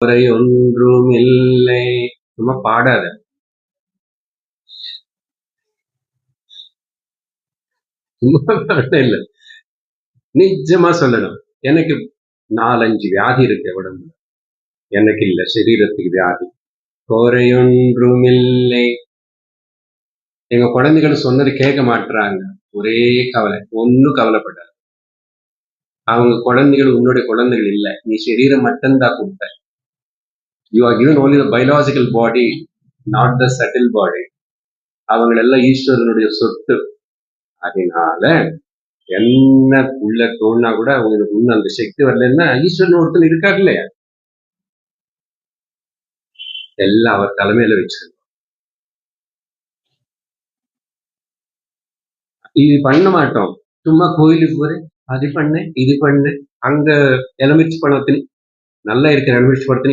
குறை ஒன்றும் இல்லை சும்மா பாடாத இல்ல. நிஜமா சொல்லணும். எனக்கு நாலஞ்சு வியாதி இருக்கு உடம்புல. எனக்கு இல்ல சரீரத்துக்கு வியாதி. குறையொன்றும் இல்லை எங்க குழந்தைகள் சொன்னது கேட்க மாட்டுறாங்க ஒரே கவலை. ஒன்னும் கவலைப்படாது. அவங்க குழந்தைகள் உன்னுடைய குழந்தைகள் இல்ல. நீ சரீரம் மட்டும்தான் கொடுத்த you are given only the biological body not the subtle body அவங்களெல்லாம் ஈஸ்வரனுடைய சொத்து. அதனால என்ன உள்ள தோணுனா கூட அவங்களுக்கு இன்னும் அந்த சக்தி வரலன்னா ஈஸ்வரன் ஒருத்தன் இருக்காரு இல்லையா? எல்லாம் அவர் தலைமையில வச்சிருக்கோம். இது பண்ண மாட்டோம். சும்மா கோயிலுக்கு போறேன் அது பண்ணு இது பண்ணு அங்க எலமிச்சு பழத்தினி நல்லா இருக்கிற எலமிச்சு பழத்தினி